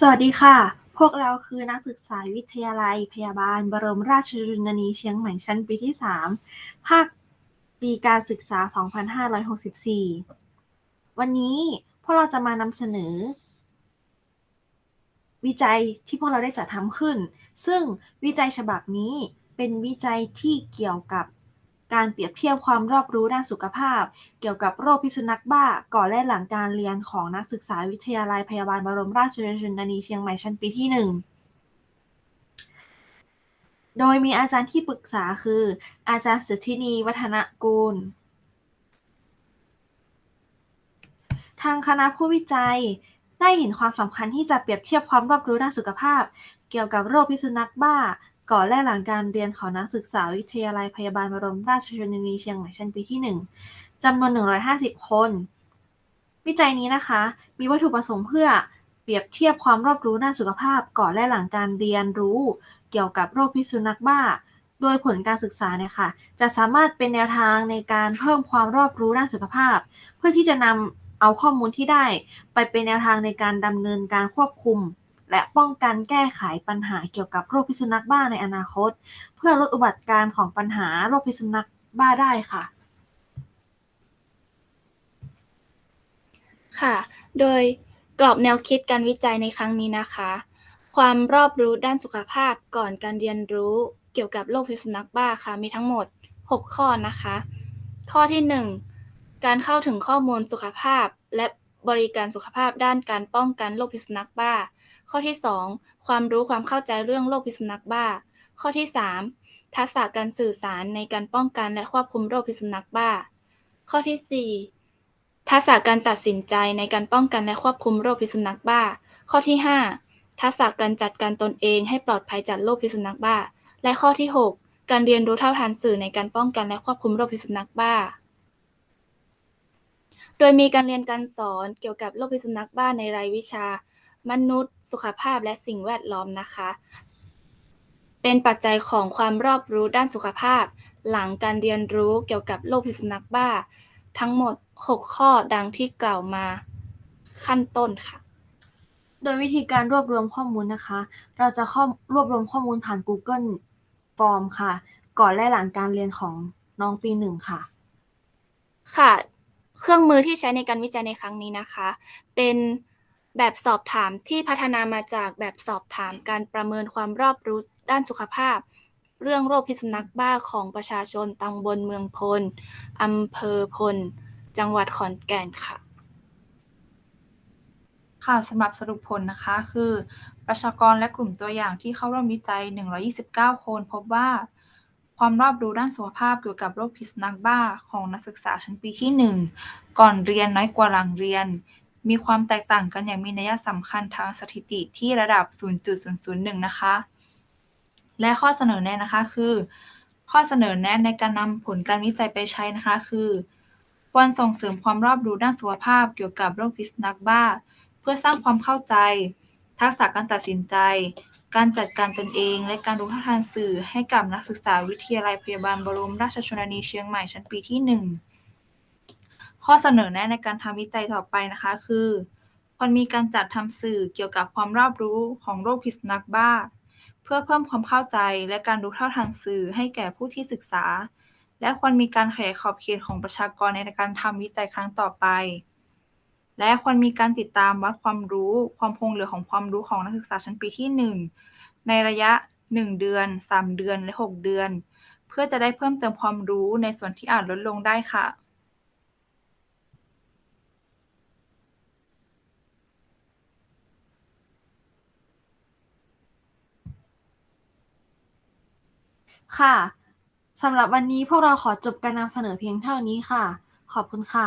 สวัสดีค่ะ พวกเราคือนักศึกษาวิทยาลัยพยาบาล บรมราชชนนีเชียงใหม่ชั้นปีที่ 3 ภาคปีการศึกษา 2564 วันนี้พวกเราจะมานำเสนอ วิจัยที่พวกเราได้จัดทำขึ้น ซึ่งวิจัยฉบับนี้เป็นวิจัยที่เกี่ยวกับ การเปรียบเทียบความรอบรู้ด้านสุขภาพ เกี่ยวกับโรคพิษสุนัขบ้าก่อนและหลังการเรียนของนักศึกษาวิทยาลัยพยาบาลบรมราชชนนีเชียงใหม่ชั้นปีที่ 1 โดยมีอาจารย์ที่ปรึกษาคือ อาจารย์สุทธินีวัฒนกูล ทางคณะผู้วิจัยได้เห็นความสำคัญที่จะเปรียบเทียบความรอบรู้ด้านสุขภาพ เกี่ยวกับโรคพิษสุนัขบ้า ก่อนและหลังการเรียนของนักศึกษาวิทยาลัยพยาบาลบรมราชชนนีเชียงใหม่ชั้นปีที่ 1 จำนวน 150 คน วิจัยนี้นะคะ มีวัตถุประสงค์เพื่อเปรียบเทียบความรอบรู้ด้านสุขภาพ ก่อนและหลังการเรียนรู้ เกี่ยวกับโรคพิษสุนัขบ้า โดยผลการศึกษาเนี่ยค่ะ จะสามารถเป็นแนวทางในการเพิ่มความรอบรู้ด้านสุขภาพ เพื่อที่จะนำเอาข้อมูลที่ได้ ไปเป็นแนวทางในการดำเนินการควบคุม และป้องกันแก้ไขปัญหาเกี่ยวกับโรคพิษสุนัขบ้าในอนาคต เพื่อลดอุบัติการณ์ของปัญหาโรคพิษสุนัขบ้าได้ค่ะ ค่ะ โดยกรอบแนวคิดการวิจัยในครั้งนี้นะคะ ความรอบรู้ด้านสุขภาพก่อนการเรียนรู้เกี่ยวกับโรคพิษสุนัขบ้าค่ะ มีทั้งหมด 6 ข้อนะคะ ข้อที่ 1 การเข้าถึงข้อมูลสุขภาพและบริการสุขภาพด้านการป้องกันโรคพิษสุนัขบ้า ข้อที่ 2 ความรู้ความเข้าใจเรื่องโรคพิษสุนัขบ้า ข้อที่ 3 ทักษะการสื่อสารในการป้องกันและควบคุมโรคพิษสุนัขบ้า ข้อที่ 4 ทักษะการตัดสินใจในการป้องกันและควบคุมโรคพิษสุนัขบ้า ข้อที่ 5 ทักษะการจัดการตนเองให้ปลอดภัยจากโรคพิษสุนัขบ้า และข้อที่ 6 การเรียนรู้เท่าทันสื่อในการป้องกันและควบคุมโรคพิษสุนัขบ้าโดยมีการเรียนการสอนเกี่ยวกับโรคพิษสุนัขบ้าในรายวิชา มนุษย์ สุขภาพและสิ่งแวดล้อมนะคะ เป็นปัจจัยของความรอบรู้ด้านสุขภาพ หลังการเรียนรู้เกี่ยวกับโรคพิษสุนัขบ้า ทั้งหมด 6 ข้อดังที่กล่าวมาขั้นต้นค่ะ โดยวิธีการรวบรวมข้อมูลนะคะ เราจะข้อรวบรวมข้อมูลผ่าน Google Form ค่ะ ก่อนและหลังการเรียนของน้องปีหนึ่งค่ะ ค่ะ เครื่องมือที่ใช้ในการวิจัยในครั้งนี้นะคะ เป็น แบบสอบถามที่พัฒนามาจากแบบสอบถามการประเมินความรอบรู้ด้านสุขภาพ เรื่องโรคพิษสุนัขบ้าของประชาชนตำบลเมืองพลอำเภอพล จังหวัดขอนแก่นค่ะ ค่ะสำหรับสรุปผลนะคะ คือ ประชากรและกลุ่มตัวอย่างที่เข้าร่วมวิจัย 129 คนพบว่าความรอบรู้ด้านสุขภาพเกี่ยวกับโรคพิษสุนัขบ้าของนักศึกษาชั้นปีที่ 1 ก่อนเรียนน้อยกว่าหลังเรียน มีความแตกต่างกันอย่างมีนัยสำคัญทางสถิติที่ระดับ 0.001 นะคะ และข้อเสนอแนะนะคะคือ ข้อเสนอแนะในการนำผลการวิจัยไปใช้นะคะ คือควรส่งเสริมความรอบรู้ด้านสุขภาพเกี่ยวกับโรคพิษสุนัขบ้า เพื่อสร้างความเข้าใจ ทักษะการตัดสินใจ การจัดการตนเอง และการรู้ท่าทันสื่อให้กับนักศึกษาวิทยาลัยพยาบาลบรมราชชนนีเชียงใหม่ชั้นปีที่ 1 ข้อเสนอแนะในการทำวิจัยต่อไปนะคะ คือควรมีการจัดทำสื่อเกี่ยวกับความรอบรู้ของโรคพิษสุนัขบ้า เพื่อเพิ่มความเข้าใจและการรู้เท่าทันสื่อให้แก่ผู้ที่ศึกษา และควรมีการขยายขอบเขตของประชากรในการทำวิจัยครั้งต่อไป และควรมีการติดตามวัดความรู้ ความคงเหลือของความรู้ของนักศึกษาชั้นปีที่ 1 ในระยะ 1 เดือน 3 เดือนและ 6 เดือน เพื่อจะได้เพิ่มเติมความรู้ในส่วนที่อาจลดลงได้ค่ะ ค่ะ สำหรับวันนี้พวกเราขอจบการนำเสนอเพียงเท่านี้ค่ะ ขอบคุณค่ะ